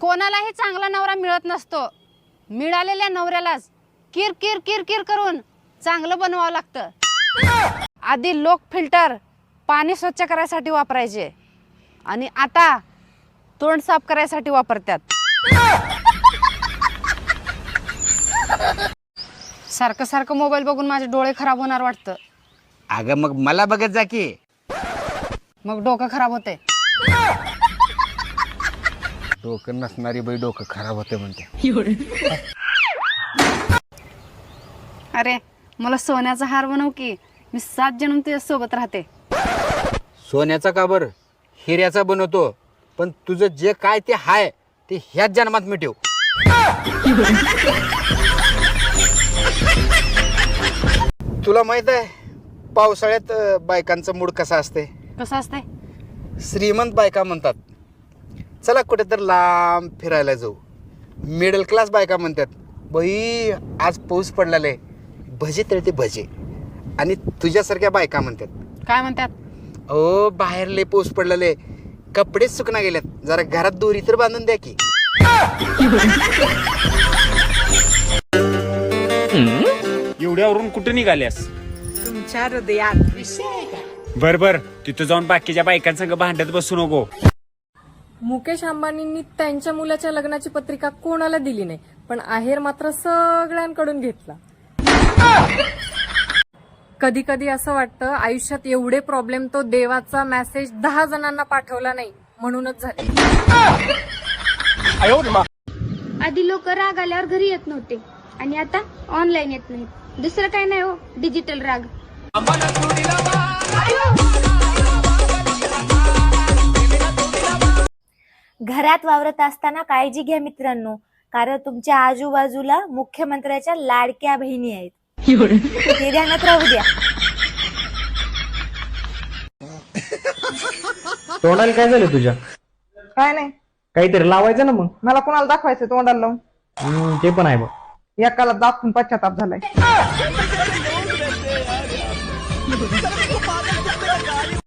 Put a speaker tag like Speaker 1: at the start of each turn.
Speaker 1: कोणालाही चांगला नवरा मिळत नसतो. मिळालेल्या नवऱ्यालाच किर किर किर किर करून चांगलं बनवावं लागतं. आधी लोक फिल्टर पाणी स्वच्छ करायसाठी वापरायचे. आणि आता तोंड साफ करायसाठी वापरतात. सारखं सारखं मोबाईल बघून माझे डोळे खराब होणार वाटतं.
Speaker 2: अगं मग मला बघत जा की.
Speaker 1: मग डोकं खराब होते
Speaker 2: डोकं नसणारी बाई डोकं खराब होते म्हणते.
Speaker 1: अरे मला सोन्याचा हार बनव की. मी सात जन्म तुझ्या सोबत राहते.
Speaker 2: सोन्याचा का बरं? हिऱ्याचा बनवतो. पण तुझं जे काय ते हाय ते ह्याच जन्मात मिटव तुला माहीत आहे पावसाळ्यात अं, बायकांचं मूड कसा असते
Speaker 1: कसं असते
Speaker 2: श्रीमंत बायका म्हणतात चला कुठेतरी लांब फिरायला जाऊ. मिडल क्लास बायका म्हणतात बाई आज पाऊस पडलेला आहे भजे तळते भजे. आणि तुझ्यासारख्या बायका म्हणतात
Speaker 1: काय म्हणतात?
Speaker 2: ओ बाहेर लय पाऊस पडलेले आहे कपडेच सुकना गेल्यात जरा घरात दोरी तर बांधून द्या की.
Speaker 3: एवढ्यावरून कुठे निघाल्यास?
Speaker 4: तुमच्या हृदयात.
Speaker 3: बर बर तिथं जाऊन बाकीच्या बायकांसंग भांडत बसू नको.
Speaker 5: मुकेश अंबानींनी त्यांच्या मुलाच्या लग्नाची पत्रिका कोणाला दिली नाही पण आहेर मात्र सगळ्यांकडून घेतला. कधी कधी असं वाटतं आयुष्यात एवढे प्रॉब्लेम तो देवाचा मेसेज दहा जणांना पाठवला नाही म्हणूनच झाले.
Speaker 6: आधी लोक राग आल्यावर घरी येत नव्हते आणि आता ऑनलाईन येत नाहीत. दुसरं काय नाही हो डिजिटल राग.
Speaker 7: घरात वावरत असताना काळजी घ्या मित्रांनो. कारण तुमच्या आजूबाजूला मुख्यमंत्र्याच्या लाडक्या बहिणी आहेत. हे ध्यानात राहू द्या.
Speaker 8: तोंडाला काय झालं तुझ्या?
Speaker 4: काय नाही.
Speaker 8: काहीतरी लावायचं ना मग?
Speaker 4: मला कोणाला दाखवायचं तोंडाला लावून?
Speaker 8: हम्म, ते पण आहे बघ.
Speaker 4: एकाला दाखवून पश्चाताप झालाय.